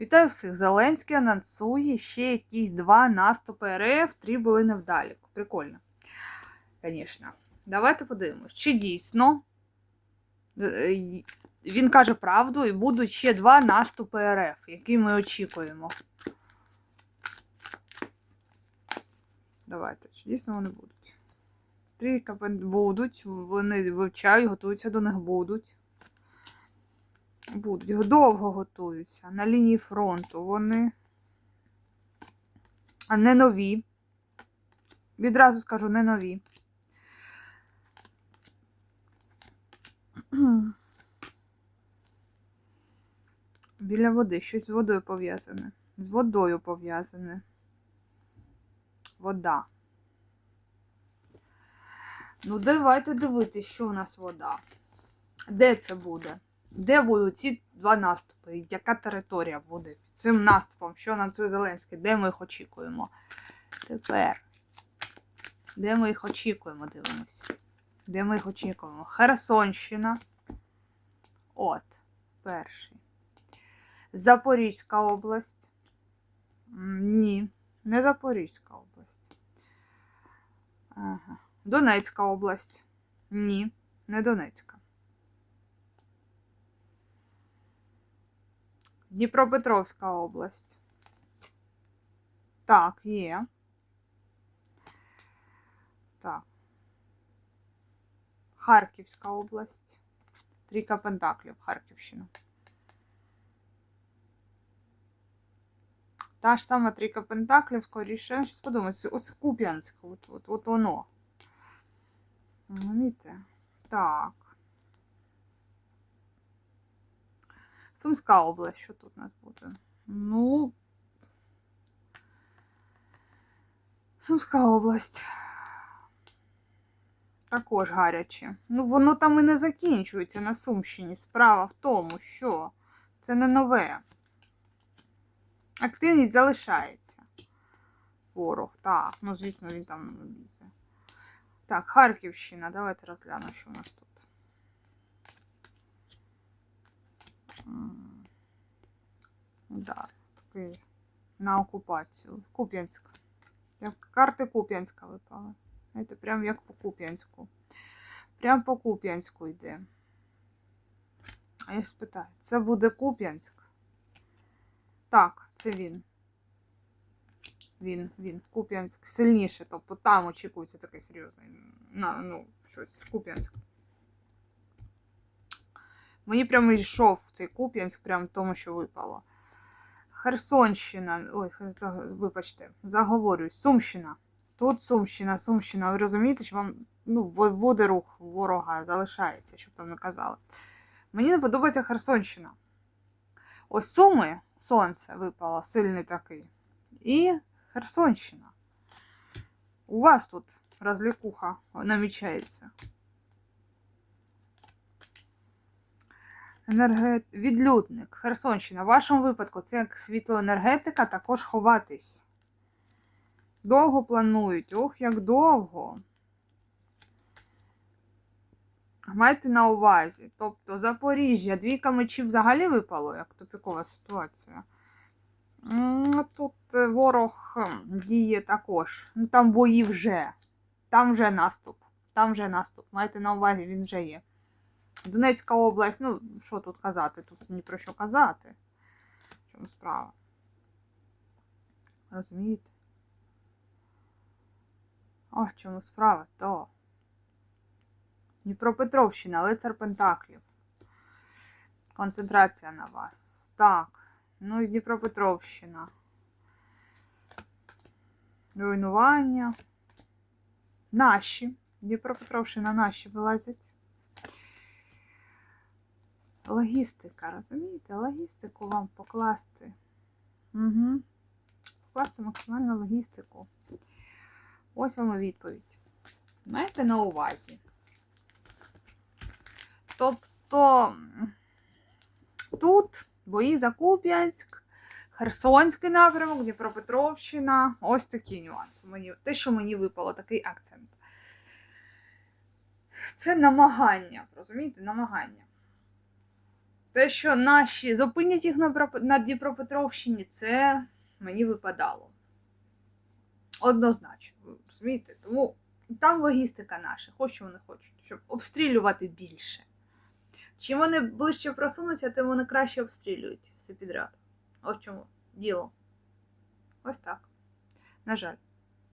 Вітаю всіх! Зеленський анонсує ще якісь два наступи РФ, три були невдалі. Прикольно. Звісно. Давайте подивимось, чи дійсно е, він каже правду і будуть ще два наступи РФ, які ми очікуємо. Давайте, чи дійсно вони будуть? Трійка будуть, вони вивчають, готуються до них будуть. Будуть довго готуються на лінії фронту. Вони а не нові. Відразу скажу, не нові. Біля води, щось з водою пов'язане. З водою пов'язане. Вода. Ну, давайте дивитися, що у нас вода. Де це буде? Де будуть ці два наступи? Яка територія буде під цим наступом? Що анонсує Зеленський? Де ми їх очікуємо? Тепер. Де ми їх очікуємо? Дивимося. Де ми їх очікуємо? Херсонщина. От. Перший. Запорізька область. Ні, не Запорізька область. Ага. Донецька область. Ні, не Донецька. Дніпропетровська область. Так, є. Так. Харківська область. Трійка Пентаклів, Харківщина. Та ж сама трійка Пентаклів, скоріше. Щось подумаю, це- ось Куп'янськ, от, от, от воно. Розумієте? Так. Сумська область, що тут у нас буде? Ну. Сумська область. Також гаряче. Ну, воно там і не закінчується на Сумщині. Справа в тому, що це не нове. Активність залишається. Ворог, так. Ну, звісно, він там не лізе. Так, Харківщина. Давайте розглянемо, що у нас тут. Да, такий на окупацію. Куп'янськ. Як карти Куп'янська випали. Знаєте, прям як по Куп'янську. Прям по Куп'янську йде. А я спитаю, це буде Куп'янськ? Так, це він. Він, він, Куп'янськ сильніше, тобто там очікується такий серйозний, на, ну, щось, Куп'янськ. Мені прямо йшов цей Куп'янськ, прямо тому, що випало. Херсонщина, ой, вибачте, заговорююсь, Сумщина. Тут Сумщина, Сумщина. Ви розумієте, що вам ну, буде рух ворога залишається, щоб там не казали. Мені не подобається Херсонщина. Ось Суми, сонце випало, сильний такий. І Херсонщина. У вас тут розлікуха намічається. Енерге... Відлюдник, Херсонщина. В вашому випадку це як світлоенергетика, також ховатись. Довго планують, ох, як довго. Майте на увазі. Тобто Запоріжжя, двійка мечів взагалі випало, як тупікова ситуація. Тут ворог діє також. Ну, там бої вже. Там вже наступ. Там вже наступ. Майте на увазі, він вже є. Донецька область, ну, що тут казати? Тут ні про що казати. В чому справа? Розумієте? О, в чому справа, то. Дніпропетровщина, лицар Пентаклів. Концентрація на вас. Так. Ну і Дніпропетровщина. Руйнування. Наші. Дніпропетровщина наші вилазять. Логістика, розумієте? Логістику вам покласти. Угу. Покласти максимальну логістику. Ось вам і відповідь. Маєте на увазі. Тобто тут бої за Куп'янськ, Херсонський напрямок, Дніпропетровщина. Ось такі нюанси. Мені, те, що мені випало, такий акцент. Це намагання, розумієте, намагання. Те, що наші зупинять їх на, Дніпропетровщині, це мені випадало. Однозначно, розумієте? Тому там логістика наша, що вони хочуть, щоб обстрілювати більше. Чим вони ближче просунуться, тим вони краще обстрілюють все підряд. Ось чому діло. Ось так. На жаль.